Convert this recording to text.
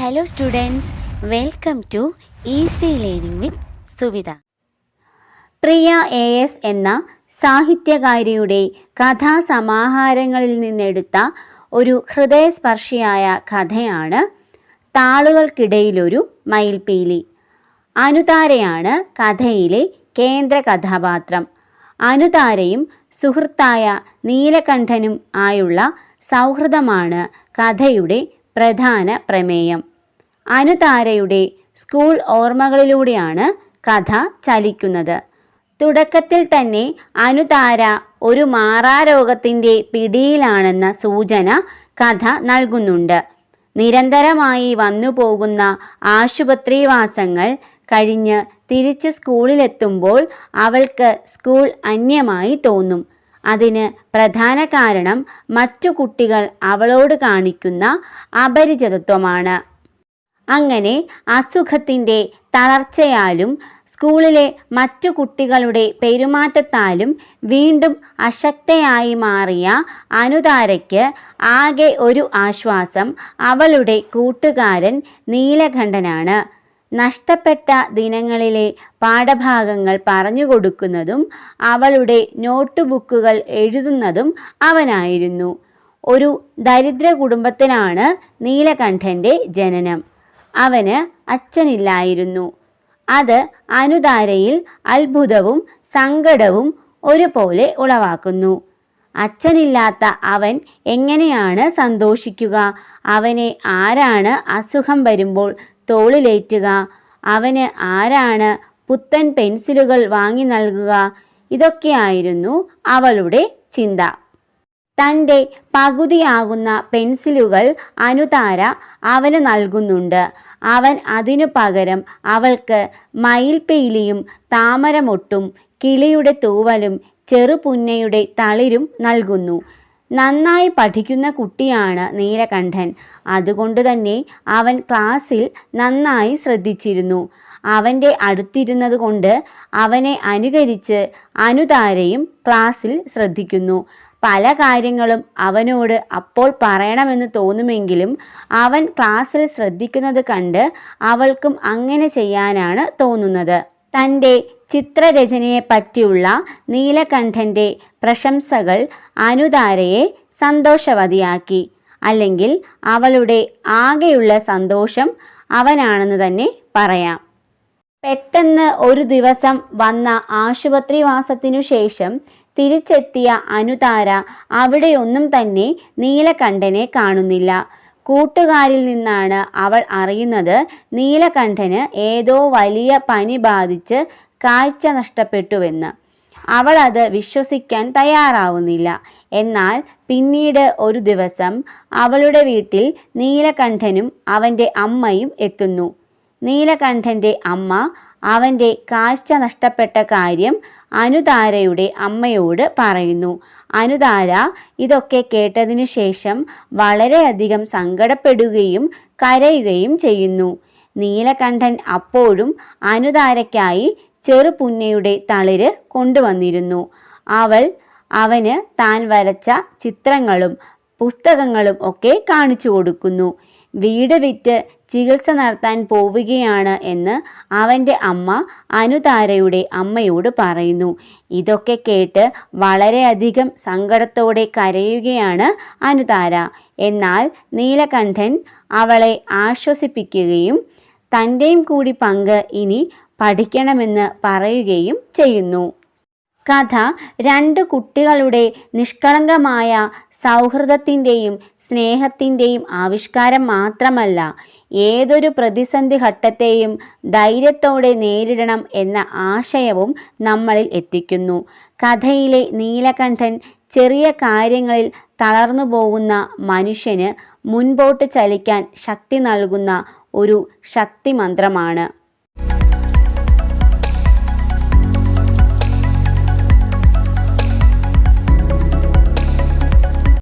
Hello students welcome to easy learning with Suvitha Priya A S എന്ന സാഹിത്യകാരിയുടെ കഥാസമാഹാരങ്ങളിൽ നിന്നെടുത്ത ഒരു ഹൃദയസ്പർശിയായ കഥയാണ് താളുകൾക്കിടയിലൊരു മയിൽപീലി. അനുതാരയാണ് കഥയിലെ കേന്ദ്ര കഥാപാത്രം. അനുതാരയും സുഹൃത്തായ നീലകണ്ഠനും ആയുള്ള സൗഹൃദമാണ് കഥയുടെ പ്രധാന പ്രമേയം. അനുതാരയുടെ സ്കൂൾ ഓർമ്മകളിലൂടെയാണ് കഥ ചലിക്കുന്നത്. തുടക്കത്തിൽ തന്നെ അനുതാര ഒരു മാറാരോഗത്തിന്റെ പിടിയിലാണെന്ന സൂചന കഥ നൽകുന്നുണ്ട്. നിരന്തരമായി വന്നുപോകുന്ന ആശുപത്രിവാസങ്ങൾ കഴിഞ്ഞ് തിരിച്ച് സ്കൂളിലെത്തുമ്പോൾ അവൾക്ക് സ്കൂൾ അന്യമായി തോന്നും. അതിന് പ്രധാന കാരണം മറ്റു കുട്ടികൾ അവളോട് കാണിക്കുന്ന അപരിചിതത്വമാണ്. അങ്ങനെ അസുഖത്തിന്റെ തളർച്ചയാലും സ്കൂളിലെ മറ്റു കുട്ടികളുടെ പെരുമാറ്റത്താലും വീണ്ടും അശക്തയായി മാറിയ അനുതാരയ്ക്ക് ആകെ ഒരു ആശ്വാസം അവളുടെ കൂട്ടുകാരൻ നീലകണ്ഠനാണ്. നഷ്ടപ്പെട്ട ദിനങ്ങളിലെ പാഠഭാഗങ്ങൾ പറഞ്ഞു കൊടുക്കുന്നതും അവളുടെ നോട്ട് ബുക്കുകൾ എഴുതുന്നതും അവനായിരുന്നു. ഒരു ദരിദ്ര കുടുംബത്തിലാണ് നീലകണ്ഠന്റെ ജനനം. അവന് അച്ഛനില്ലായിരുന്നു. അത് അനുദാരയിൽ അത്ഭുതവും സങ്കടവും ഒരുപോലെ ഉളവാക്കുന്നു. അച്ഛനില്ലാത്ത അവൻ എങ്ങനെയാണ് സന്തോഷിക്കുക? അവനെ ആരാണ് അസുഖം വരുമ്പോൾ തോളിലേറ്റുക? അവന് ആരാണ് പുത്തൻ പെൻസിലുകൾ വാങ്ങി നൽകുക? ഇതൊക്കെയായിരുന്നു അവളുടെ ചിന്ത. തന്റെ പകുതിയാകുന്ന പെൻസിലുകൾ അനുതാര അവന് നൽകുന്നുണ്ട്. അവൻ അതിനു പകരം അവൾക്ക് മയിൽപ്പീലിയും താമരമൊട്ടും കിളിയുടെ തൂവലും ചെറുപുന്നയുടെ തളിരും നൽകുന്നു. നന്നായി പഠിക്കുന്ന കുട്ടിയാണ് നീലകണ്ഠൻ. അതുകൊണ്ട് തന്നെ അവൻ ക്ലാസ്സിൽ നന്നായി ശ്രദ്ധിച്ചിരുന്നു. അവന്റെ അടുത്തിരുന്നത് കൊണ്ട് അവനെ അനുകരിച്ച് അനുതാരയും ക്ലാസ്സിൽ ശ്രദ്ധിക്കുന്നു. പല കാര്യങ്ങളും അവനോട് അപ്പോൾ പറയണമെന്ന് തോന്നുമെങ്കിലും അവൻ ക്ലാസ്സിൽ ശ്രദ്ധിക്കുന്നത് കണ്ട് അവൾക്കും അങ്ങനെ ചെയ്യാനാണ് തോന്നുന്നത്. തന്റെ ചിത്രരചനയെ പറ്റിയുള്ള നീലകണ്ഠന്റെ പ്രശംസകൾ അനുതാരയെ സന്തോഷവതിയാക്കി. അല്ലെങ്കിൽ അവളുടെ ആകെയുള്ള സന്തോഷം അവനാണെന്ന് തന്നെ പറയാം. പെട്ടെന്ന് ഒരു ദിവസം വന്ന ആശുപത്രിവാസത്തിനു ശേഷം തിരിച്ചെത്തിയ അനുതാര അവിടെയൊന്നും തന്നെ നീലകണ്ഠനെ കാണുന്നില്ല. കൂട്ടുകാരിൽ നിന്നാണ് അവൾ അറിയുന്നത് നീലകണ്ഠന് ഏതോ വലിയ പനി ബാധിച്ച് കാഴ്ച നഷ്ടപ്പെട്ടുവെന്ന്. അവൾ അത് വിശ്വസിക്കാൻ തയ്യാറാവുന്നില്ല. എന്നാൽ പിന്നീട് ഒരു ദിവസം അവളുടെ വീട്ടിൽ നീലകണ്ഠനും അവന്റെ അമ്മയും എത്തുന്നു. നീലകണ്ഠന്റെ അമ്മ അവന്റെ കാഴ്ച നഷ്ടപ്പെട്ട കാര്യം അനുതാരയുടെ അമ്മയോട് പറയുന്നു. അനുതാര ഇതൊക്കെ കേട്ടതിനു ശേഷം വളരെയധികം സങ്കടപ്പെടുകയും കരയുകയും ചെയ്യുന്നു. നീലകണ്ഠൻ അപ്പോഴും അനുതാരയ്ക്കായി ചെറുപുന്നയുടെ തളിര് കൊണ്ടുവന്നിരുന്നു. അവൾ അവന് താൻ വരച്ച ചിത്രങ്ങളും പുസ്തകങ്ങളും ഒക്കെ കാണിച്ചു കൊടുക്കുന്നു. വീട് വിറ്റ് ചികിത്സ നടത്താൻ പോവുകയാണ് എന്ന് അവന്റെ അമ്മ അനുതാരയുടെ അമ്മയോട് പറയുന്നു. ഇതൊക്കെ കേട്ട് വളരെയധികം സങ്കടത്തോടെ കരയുകയാണ് അനുതാര. എന്നാൽ നീലകണ്ഠൻ അവളെ ആശ്വസിപ്പിക്കുകയും തന്റെയും കൂടി പങ്ക് ഇനി പഠിക്കണമെന്ന് പറയുകയും ചെയ്യുന്നു. കഥ രണ്ട് കുട്ടികളുടെ നിഷ്കളങ്കമായ സൗഹൃദത്തിന്റെയും സ്നേഹത്തിന്റെയും ആവിഷ്കാരം മാത്രമല്ല ഏതൊരു പ്രതിസന്ധി ഘട്ടത്തെയും ധൈര്യത്തോടെ നേരിടണം എന്ന ആശയവും നമ്മളിൽ എത്തിക്കുന്നു. കഥയിലെ നീലകണ്ഠൻ ചെറിയ കാര്യങ്ങളിൽ തളർന്നു പോകുന്ന മനുഷ്യന് മുൻപോട്ട് ചലിക്കാൻ ശക്തി നൽകുന്ന ഒരു ശക്തി മന്ത്രമാണ്